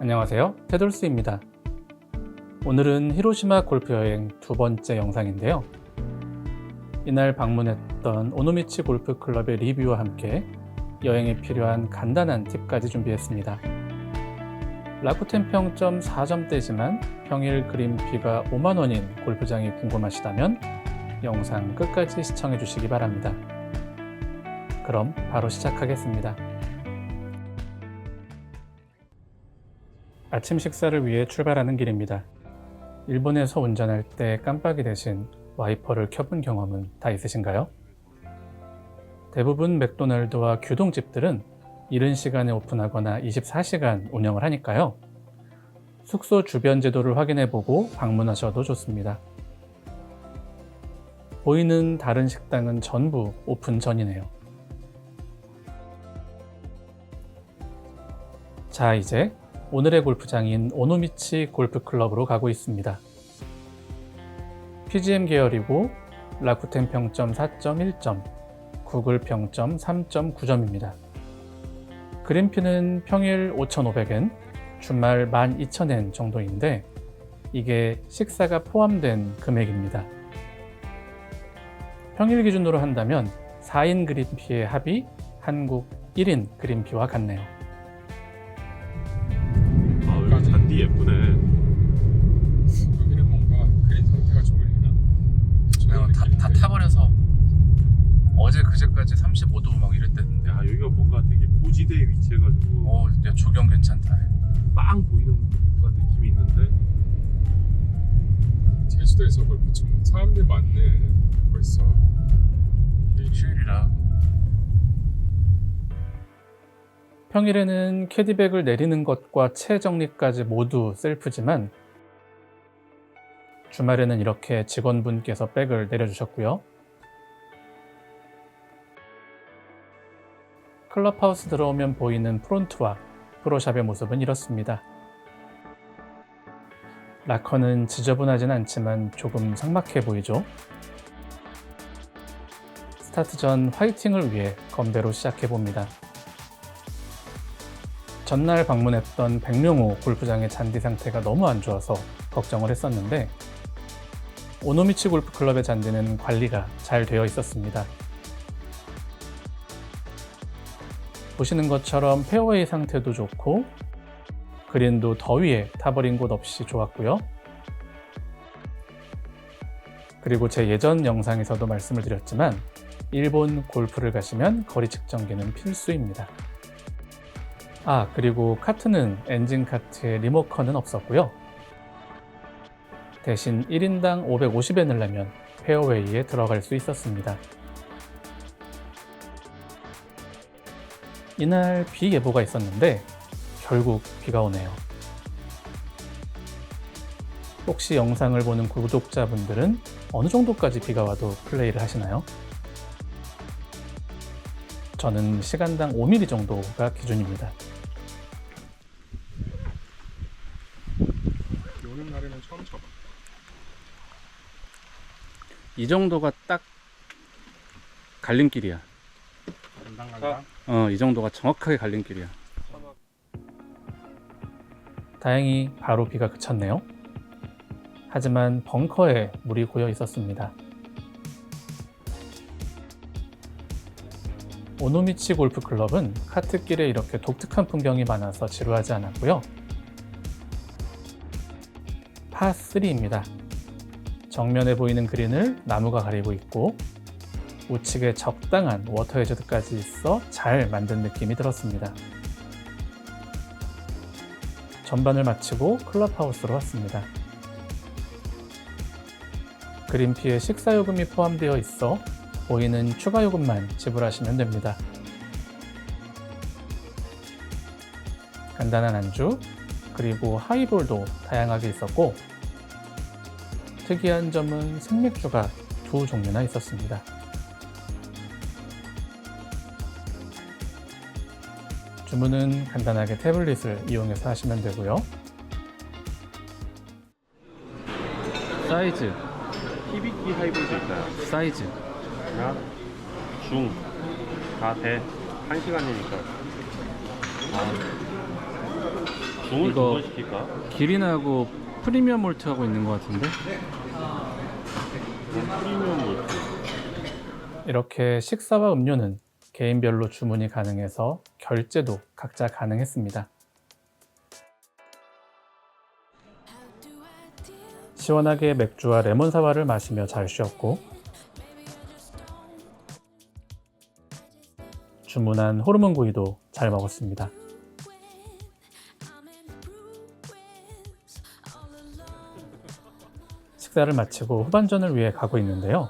안녕하세요. 테돌스입니다. 오늘은 히로시마 골프 여행 두 번째 영상인데요. 이날 방문했던 오노미치 골프 클럽의 리뷰와 함께 여행에 필요한 간단한 팁까지 준비했습니다. 라쿠텐 평점 4점대지만 평일 그린피가 5만원인 골프장이 궁금하시다면 영상 끝까지 시청해 주시기 바랍니다. 그럼 바로 시작하겠습니다. 아침 식사를 위해 출발하는 길입니다. 일본에서 운전할 때 깜빡이 대신 와이퍼를 켜본 경험은 다 있으신가요? 대부분 맥도날드와 규동집들은 이른 시간에 오픈하거나 24시간 운영을 하니까요. 숙소 주변 제도를 확인해 보고 방문하셔도 좋습니다. 보이는 다른 식당은 전부 오픈 전이네요. 자, 이제 오늘의 골프장인 오노미치 골프클럽으로 가고 있습니다. PGM 계열이고 라쿠텐 평점 4.1점, 구글 평점 3.9점입니다. 그린피는 평일 5,500엔, 주말 12,000엔 정도인데 이게 식사가 포함된 금액입니다. 평일 기준으로 한다면 4인 그린피의 합이 한국 1인 그린피와 같네요. 예쁘네. 여기는 뭔가 그린 상태가 좋으려나? 어, 다, 다 타버려서 어제 그제까지 35도 막 이랬대는데 야 여기가 뭔가 되게 고지대에 위치해가지고 어, 야, 조경 괜찮다. 빵 보이는 뭔가 느낌이 있는데 제주도에서 골프 치면 사람들 많네 벌써 휴일이라. 평일에는 캐디백을 내리는 것과 채 정리까지 모두 셀프지만 주말에는 이렇게 직원분께서 백을 내려주셨고요. 클럽하우스 들어오면 보이는 프론트와 프로샵의 모습은 이렇습니다. 라커는 지저분하진 않지만 조금 삭막해 보이죠? 스타트 전 화이팅을 위해 건배로 시작해 봅니다. 전날 방문했던 백룡호 골프장의 잔디 상태가 너무 안 좋아서 걱정을 했었는데 오노미치 골프 클럽의 잔디는 관리가 잘 되어 있었습니다. 보시는 것처럼 페어웨이 상태도 좋고 그린도 더위에 타버린 곳 없이 좋았고요. 그리고 제 예전 영상에서도 말씀을 드렸지만 일본 골프를 가시면 거리 측정기는 필수입니다. 아, 그리고 카트는 엔진 카트에 리모컨은 없었고요. 대신 1인당 550엔을 내면 페어웨이에 들어갈 수 있었습니다. 이날 비 예보가 있었는데 결국 비가 오네요. 혹시 영상을 보는 구독자분들은 어느 정도까지 비가 와도 플레이를 하시나요? 저는 시간당 5mm 정도가 기준입니다. 오는 날에는 처음 쳐봐 이 정도가 딱 갈림길이야. 간당간당 어, 이 정도가 정확하게 갈림길이야. 다행히 바로 비가 그쳤네요. 하지만 벙커에 물이 고여 있었습니다. 오노미치 골프 클럽은 카트길에 이렇게 독특한 풍경이 많아서 지루하지 않았고요. 파3입니다. 정면에 보이는 그린을 나무가 가리고 있고 우측에 적당한 워터 해저드까지 있어 잘 만든 느낌이 들었습니다. 전반을 마치고 클럽하우스로 왔습니다. 그린피에 식사요금이 포함되어 있어 보이는 추가 요금만 지불하시면 됩니다. 간단한 안주, 그리고 하이볼도 다양하게 있었고, 특이한 점은 생맥주가 두 종류나 있었습니다. 주문은 간단하게 태블릿을 이용해서 하시면 되고요. 사이즈, 히비키 하이볼도 있어요. 사이즈. 야, 중, 다 돼. 한 시간이니까. 중을 이거- 두번 시킬까? 기린하고 프리미엄 몰트하고 있는 것 같은데? 이렇게 식사와 음료는 개인별로 주문이 가능해서 결제도 각자 가능했습니다. 시원하게 맥주와 레몬 사와를 마시며 잘 쉬었고 주문한 호르몬 구이도 잘 먹었습니다. 식사를 마치고 후반전을 위해 가고 있는데요.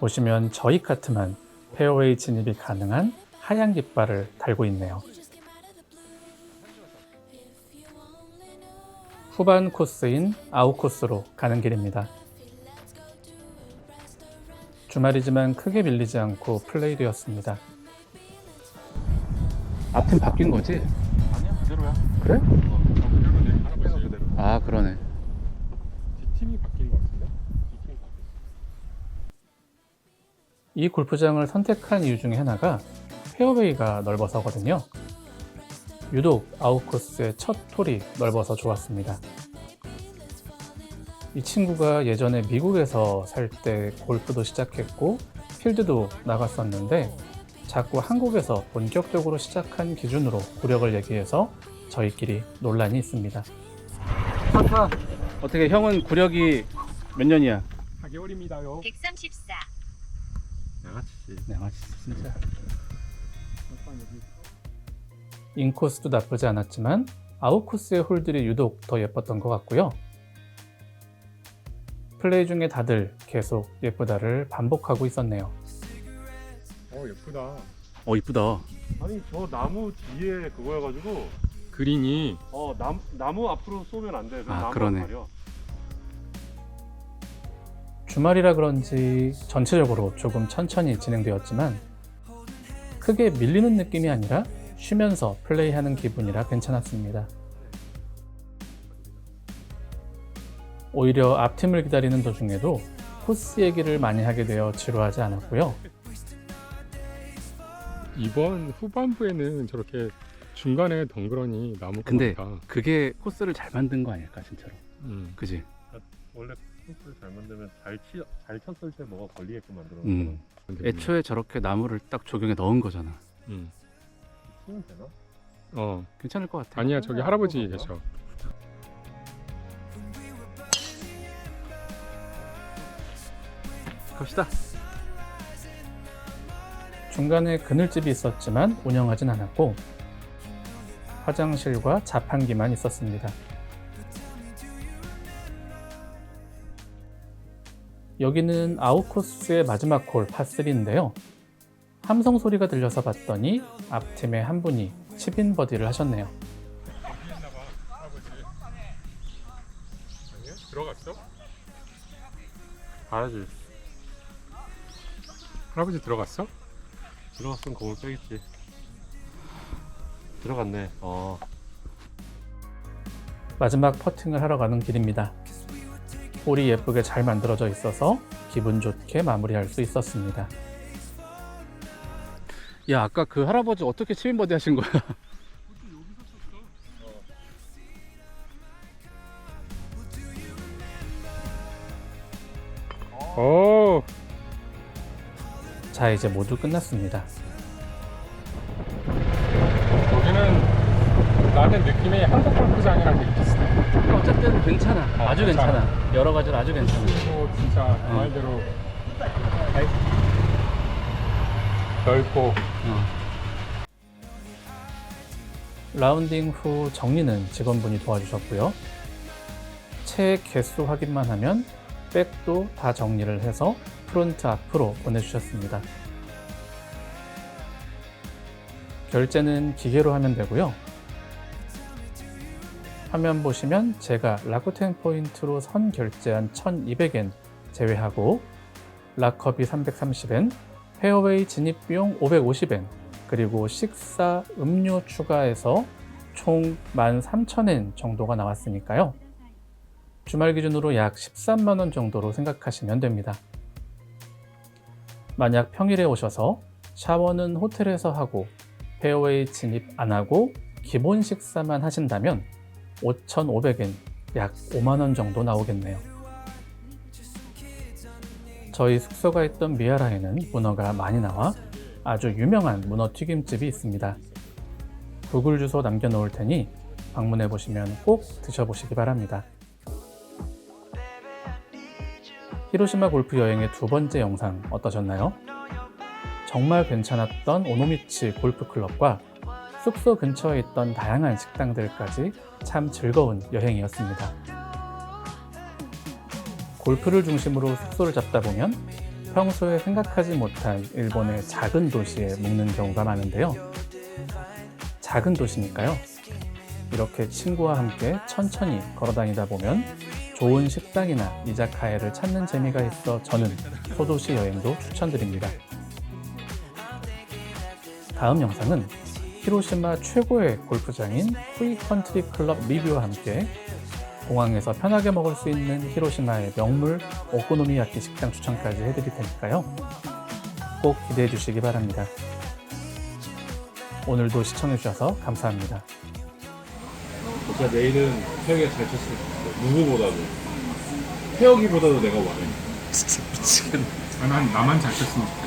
보시면 저희 카트만 페어웨이 진입이 가능한 하얀 깃발을 달고 있네요. 후반 코스인 아웃 코스로 가는 길입니다. 주말이지만 크게 밀리지 않고 플레이되었습니다. 앞팀 바뀐 거지? 아니야 그대로야. 그래? 어, 그대로네. 할아버지. 그대로. 아 그러네. 팀이 바뀐 것 같은데? 이팀 바뀌었어. 이 골프장을 선택한 이유 중에 하나가 페어웨이가 넓어서거든요. 유독 아웃코스의 첫 톨이 넓어서 좋았습니다. 이 친구가 예전에 미국에서 살 때 골프도 시작했고 필드도 나갔었는데 자꾸 한국에서 본격적으로 시작한 기준으로 구력을 얘기해서 저희끼리 논란이 있습니다. 어떻게 형은 구력이 몇 년이야? 4개월입니다요. 134. 양아치지. 네, 맞 진짜. 인코스도 나쁘지 않았지만 아웃코스의 홀들이 유독 더 예뻤던 것 같고요. 플레이 중에 다들 계속 예쁘다를 반복하고 있었네요. 어 예쁘다. 어 이쁘다. 아니 저 나무 뒤에 그거여가지고 그린이 어 남, 나무 앞으로 쏘면 안 돼. 아, 나무 그러네. 가려. 주말이라 그런지 전체적으로 조금 천천히 진행되었지만 크게 밀리는 느낌이 아니라 쉬면서 플레이하는 기분이라 괜찮았습니다. 오히려 앞팀을 기다리는 도중에도 코스 얘기를 많이 하게 되어 지루하지 않았고요. 이번 후반부에는 저렇게 중간에 덩그러니 나무 근데- 같다. 그게 코스를 잘 만든 거 아닐까 진짜로. 음. 그지? 원래 코스를 잘 만들면 잘, 치, 잘 쳤을 때 뭐가 걸리게끔 만들어 음. 놓거든. 근데 애초에 저렇게 나무를 딱 조경에 넣은 거잖아. 음. 치면 되나? 어 괜찮을 것 같아. 아니야 저기 할아버지 계셔. 갑시다. 중간에 그늘집이 있었지만 운영하진 않았고 화장실과 자판기만 있었습니다. 여기는 아웃코스의 마지막 홀 파3인데요. 함성 소리가 들려서 봤더니 앞팀의 한 분이 칩인 버디를 하셨네요. 들어갔어? 가야지. 할아버지 들어갔어? 들어갔으면 공을 빼겠지. 들어갔네. 어. 마지막 퍼팅을 하러 가는 길입니다. 홀이 예쁘게 잘 만들어져 있어서 기분 좋게 마무리할 수 있었습니다. 야, 아까 그 할아버지 어떻게 치민 버디 하신 거야? 오 자, 이제 모두 끝났습니다. 나는 느낌이 한국 골프장이랑 되게 비슷해. 어쨌든 괜찮아. 어, 아주 괜찮아. 괜찮아. 여러 가지로 아주 괜찮아. 그리고 진짜 그 말대로 넓고 어. 라운딩 후 정리는 직원분이 도와주셨고요. 채 개수 확인만 하면 백도 다 정리를 해서 프론트 앞으로 보내주셨습니다. 결제는 기계로 하면 되고요. 화면 보시면 제가 라쿠텐 포인트로 선 결제한 1200엔 제외하고 락컵이 330엔, 페어웨이 진입 비용 550엔, 그리고 식사, 음료 추가해서 총 13,000엔 정도가 나왔으니까요. 주말 기준으로 약 13만 원 정도로 생각하시면 됩니다. 만약 평일에 오셔서 샤워는 호텔에서 하고 페어웨이 진입 안 하고 기본 식사만 하신다면 5,500엔, 약 5만원 정도 나오겠네요. 저희 숙소가 있던 미아라에는 문어가 많이 나와 아주 유명한 문어 튀김집이 있습니다. 구글 주소 남겨놓을 테니 방문해 보시면 꼭 드셔보시기 바랍니다. 히로시마 골프 여행의 두 번째 영상 어떠셨나요? 정말 괜찮았던 오노미치 골프 클럽과 숙소 근처에 있던 다양한 식당들까지 참 즐거운 여행이었습니다. 골프를 중심으로 숙소를 잡다 보면 평소에 생각하지 못한 일본의 작은 도시에 묵는 경우가 많은데요. 작은 도시니까요. 이렇게 친구와 함께 천천히 걸어 다니다 보면 좋은 식당이나 이자카야를 찾는 재미가 있어 저는 소도시 여행도 추천드립니다. 다음 영상은 히로시마 최고의 골프장인 후이 컨트리 클럽 리뷰와 함께 공항에서 편하게 먹을 수 있는 히로시마의 명물 오코노미야키 식당 추천까지 해드릴 테니까요. 꼭 기대해 주시기 바랍니다. 오늘도 시청해 주셔서 감사합니다. 진짜 내일은 태혁이가 잘 쳤으면 좋겠어. 누구보다도. 태혁이보다도 내가 원해. 아, 난 나만 잘 쳤으면 좋겠어.